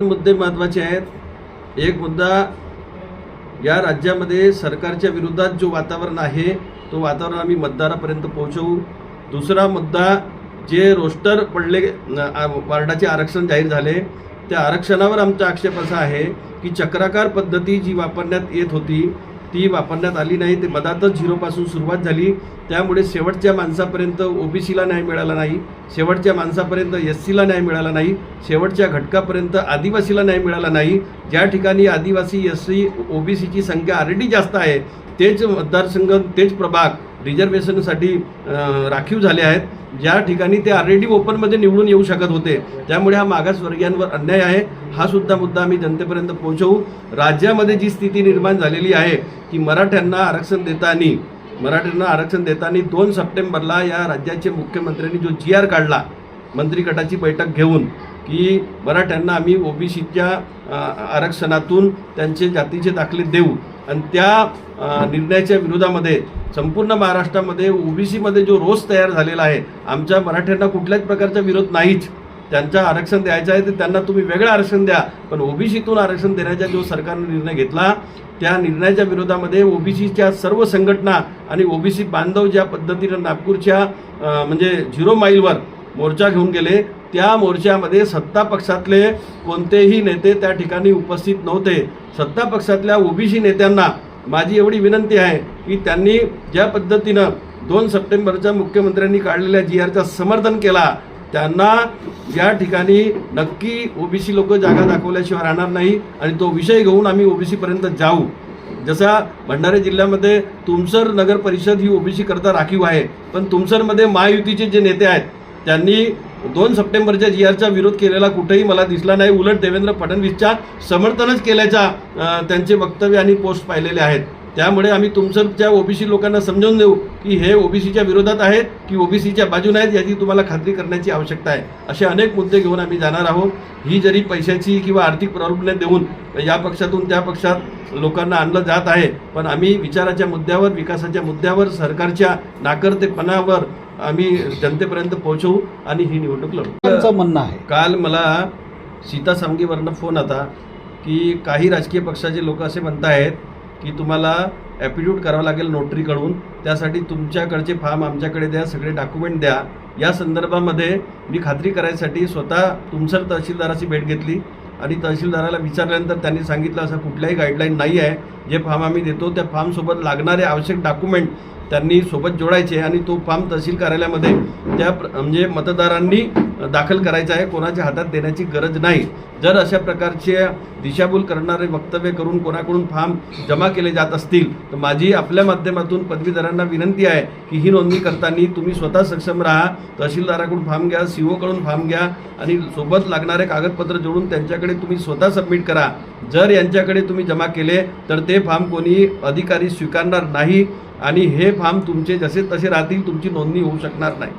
मुद्दे महत्त्वाचे आहेत. एक मुद्दा या राज्यामध्ये सरकारच्या विरोधात जो वातावरण आहे तो वातावरण आम्ही मतदारापर्यंत पोहोचवू. दुसरा मुद्दा जे रोस्टर पडले वार्डाचे आरक्षण जाहीर झाले त्या आरक्षणावर आमचा आक्षेप असा आहे की चक्राकार पद्धती जी वापरण्यात येत होती ती वापरण्यात आली नाही. ते मधातच झिरोपासून सुरुवात झाली. त्यामुळे शेवटच्या माणसापर्यंत ओबीसीला न्याय मिळाला नाही. शेवटच्या माणसापर्यंत एस सीला न्याय मिळाला नाही. शेवटच्या घटकापर्यंत आदिवासीला न्याय मिळाला नाही. ज्या ठिकाणी आदिवासी एस सी ओबीसीची संख्या ऑलरेडी जास्त आहे तेच मतदारसंघ तेच प्रभाग रिझर्वेशनसाठी राखीव झाले आहेत. ज्या ठिकाणी ते ऑलरेडी ओपनमध्ये निवडून येऊ शकत होते त्यामुळे हा मागासवर्गीयांवर अन्याय आहे. हा सुद्धा मुद्दा आम्ही जनतेपर्यंत पोहोचवू. राज्यामध्ये जी स्थिती निर्माण झालेली आहे की मराठ्यांना आरक्षण देताना मराठ्यांना आरक्षण देताना दोन सप्टेंबरला या राज्याचे मुख्यमंत्र्यांनी जो जी आर काढला मंत्री गटाची बैठक घेऊन की मराठ्यांना आम्ही ओबीसीच्या आरक्षणातून त्यांचे जातीचे दाखले देऊ. आणि त्या निर्णयाच्या विरोधामध्ये संपूर्ण महाराष्ट्रामध्ये ओबीसीमध्ये जो रोष तयार झालेला आहे आमच्या मराठ्यांना कुठल्याच प्रकारचा विरोध नाहीच. त्यांचा आरक्षण द्यायचं आहे तर त्यांना तुम्ही वेगळं आरक्षण द्या. पण ओबीसीतून आरक्षण देण्याचा जो सरकारने निर्णय घेतला त्या निर्णयाच्या विरोधामध्ये ओबीसीच्या सर्व संघटना आणि ओबीसी बांधव ज्या पद्धतीनं नागपूरच्या म्हणजे झिरो माईलवर मोर्चा घेऊन गेले त्या मोर्चामध्ये सत्ता पक्षातले कोणतेही नेते त्या ठिकाणी उपस्थित नव्हते. सत्ता पक्षातल्या ओबीसी नेत्यांना माझी एवढी विनंती आहे की त्यांनी ज्या पद्धतीनं दोन सप्टेंबरच्या मुख्यमंत्र्यांनी काढलेल्या जी आरचा समर्थन केला त्यांना या ठिकाणी नक्की ओबीसी लोक जागा दाखवल्याशिवाय राहणार नाही आणि तो विषय घेऊन आम्ही ओबीसीपर्यंत जाऊ. जसा भंडारा जिल्ह्यामध्ये तुमसर नगर परिषद ही ओबीसी करता राखीव आहे पण तुमसरमध्ये महायुतीचे जे नेते आहेत त्यांनी दोन सप्टेंबरच्या जी आरचा विरोध केलेला कुठेही मला दिसला नाही. उलट देवेंद्र फडणवीसच्या समर्थनच केल्याच्या त्यांचे वक्तव्य आणि पोस्ट पाहिलेले आहेत. त्यामुळे आम्ही तुमसरच्या ओबीसी लोकांना समजावून देऊ की हे ओबीसीच्या विरोधात आहेत की ओबीसीच्या बाजूने आहेत याची तुम्हाला खात्री करण्याची आवश्यकता आहे. असे अनेक मुद्दे घेऊन आम्ही जाणार आहोत. ही जरी पैशाची किंवा आर्थिक प्रॉब्लेम देऊन या पक्षातून त्या पक्षात लोकांना आणलं जात आहे पण आम्ही विचाराच्या मुद्द्यावर विकासाच्या मुद्द्यावर सरकारच्या नाकर्तेपणावर आम्ही जनतेपर्यंत पोहोचवू आणि ही निवडणूक लढू. त्यांचं म्हणणं आहे. काल मला सीता सामगीवरनं फोन आला की काही राजकीय पक्षाचे लोक असे म्हणत आहेत की तुम्हाला ॲपिट्यूड करावं लागेल नोटरीकडून. त्यासाठी तुमच्याकडचे फॉर्म आमच्याकडे द्या सगळे डॉक्युमेंट द्या. या संदर्भामध्ये मी खात्री करायसाठी स्वतः तुमसर तहसीलदाराची भेट घेतली आणि तहसीलदाराला विचारल्यानंतर त्यांनी सांगितलं असं कुठल्याही गाईडलाईन नाही आहे जे फॉर्म आम्ही देतो त्या फॉर्मसोबत लागणारे आवश्यक डॉक्युमेंट त्यांनी सोबत जोडायचे आणि तो फॉर्म तहसील कार्यालयामध्ये त्या प्र- म्हणजे मतदारांनी दाखल करायचा आहे. कोणाच्या हातात देण्याची गरज नाही. जर अशा प्रकारचे दिशाभूल करणारे वक्तव्य करून कोणाकडून फॉर्म जमा केले जात असतील तर माझी आपल्या माध्यमातून पदवीधरांना विनंती आहे की ही नोंदणी करताना तुम्ही स्वतः सक्षम राहा तहसीलदाराकडून फॉर्म घ्या सी ओकडून फॉर्म घ्या आणि सोबत लागणारे कागदपत्र जोडून त्यांच्याकडे तुम्ही स्वतः सबमिट करा. जर यांच्याकडे तुम्ही जमा केले तर ते फॉर्म कोणी अधिकारी स्वीकारणार नाही. आणि हे फॉर्म तुमचे जसे तसे राहतील तुमची नोंदणी होऊ शकणार नाही.